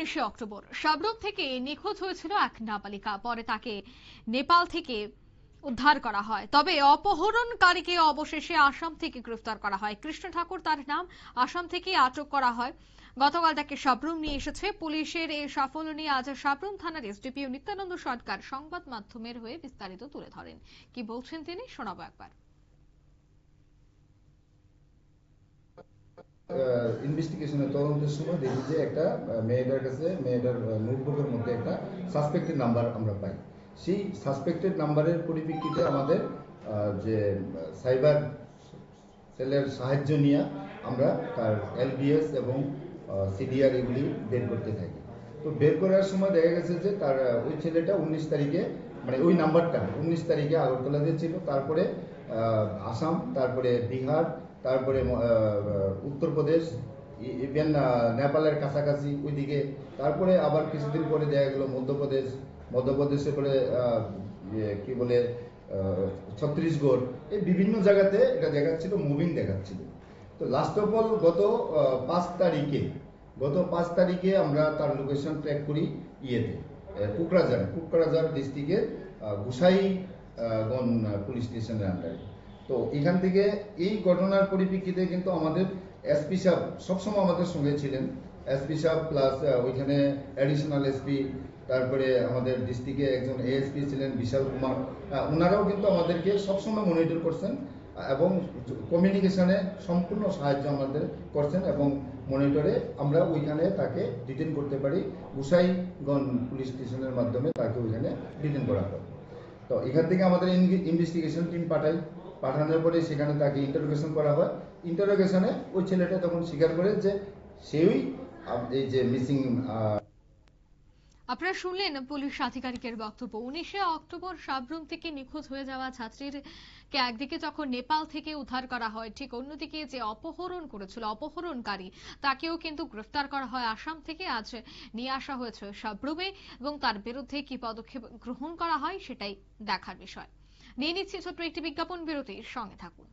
উনিশে অক্টোবর। সাবরুম থেকে নিখোঁজ হয়েছিল এক নাবালিকা। পরে তাকে নেপাল থেকে উদ্ধার করা হয়। তবে অপহরণকারীকে অবশেষে আসাম থেকে গ্রেফতার করা হয়। কৃষ্ণ ঠাকুর তার নাম আসাম থেকে আটক করা হয়। গতকাল তাকে সাবরুম নিয়ে এসেছে পুলিশের এই সাফল্য নিয়ে আজ সাবরুম থানার এসডিপিও নিত্যানন্দ সরকার সংবাদ মাধ্যমের হয়ে বিস্তারিত তুলে ধরেন। কি বলছেন তিনি? শোনাবো একবার। ইনভেস্টিগেশনের তদন্তের সময় দেখি যে একটা মেয়েটার কাছে মেয়েটার নোটবুকের মধ্যে একটা সাসপেক্টেড নাম্বার আমরা পাই। সেই সাসপেক্টেড নাম্বারের পরিপ্রেক্ষিতে আমাদের যে সাইবার সেলের সাহায্য নিয়ে আমরা তার এলবিএস এবং সিডিআর এগুলি বের করতে থাকি। তো বের করার সময় দেখা গেছে যে তার ওই ছেলেটা উনিশ তারিখে মানে ওই নাম্বারটা উনিশ তারিখে আগরতলাতে ছিল। তারপরে আসাম তারপরে বিহার তারপরে উত্তরপ্রদেশ ইভেন নেপালের কাছাকাছি ওইদিকে। তারপরে আবার কিছুদিন পরে দেখা গেল মধ্যপ্রদেশ মধ্যপ্রদেশে পরে ইয়ে, কি বলে ছত্তিশগড়। এই বিভিন্ন জায়গাতে এটা দেখাচ্ছিল মুভিং দেখাচ্ছিল। তো লাস্ট অফ অল গত পাঁচ তারিখে গত পাঁচ তারিখে আমরা তার লোকেশন ট্র্যাক করি ইয়েতে কুকরাঝার কুকরাঝার ডিস্ট্রিক্টের গুসাই গন পুলিশ স্টেশনের আন্ডারে তো এখান থেকে এই ঘটনার পরিপ্রেক্ষিতে কিন্তু আমাদের এসপি সাহেব সবসময় আমাদের সঙ্গে ছিলেন। এসপি সাহেব প্লাস ওইখানে অ্যাডিশনাল এসপি তারপরে আমাদের ডিস্ট্রিক্টে একজন এএসপি ছিলেন, বিশাল কুমার। ওনারাও কিন্তু আমাদেরকে সবসময় মনিটর করছেন। এবং কমিউনিকেশনে সম্পূর্ণ সাহায্য আমাদের করছেন এবং মনিটরে আমরা ওইখানে তাকে ডিটেন করতে পারি। গুসাইগঞ্জ পুলিশ স্টেশনের মাধ্যমে তাকে ওইখানে ডিটেন করা হয়। তো এখান থেকে আমাদের ইনভেস্টিগেশন টিম পাঠাই পাঠানোর পরে সেখানে তাকে ইন্টারোগেশন করা হয়। ইন্টারোগেশনে ওই ছেলেটা তখন স্বীকার করে যে সেই এই যে মিসিং আপনারা শুনলেন পুলিশ আধিকারিকের বক্তব্য। উনিশে অক্টোবর সাবরুম থেকে নিখোঁজ হয়ে যাওয়া ছাত্রীর কে একদিকে যখন নেপাল থেকে উদ্ধার করা হয়, ঠিক অন্যদিকে যে অপহরণ করেছিল, অপহরণকারী, তাকেও কিন্তু গ্রেফতার করা হয় আসাম থেকে আজ নিয়ে আসা হয়েছে সাবরুমে এবং তার বিরুদ্ধে কি পদক্ষেপ গ্রহণ করা হয় সেটাই দেখার বিষয়। নিয়ে নিচ্ছি ছোট্ট একটি বিজ্ঞাপন বিরতির সঙ্গে থাকুন।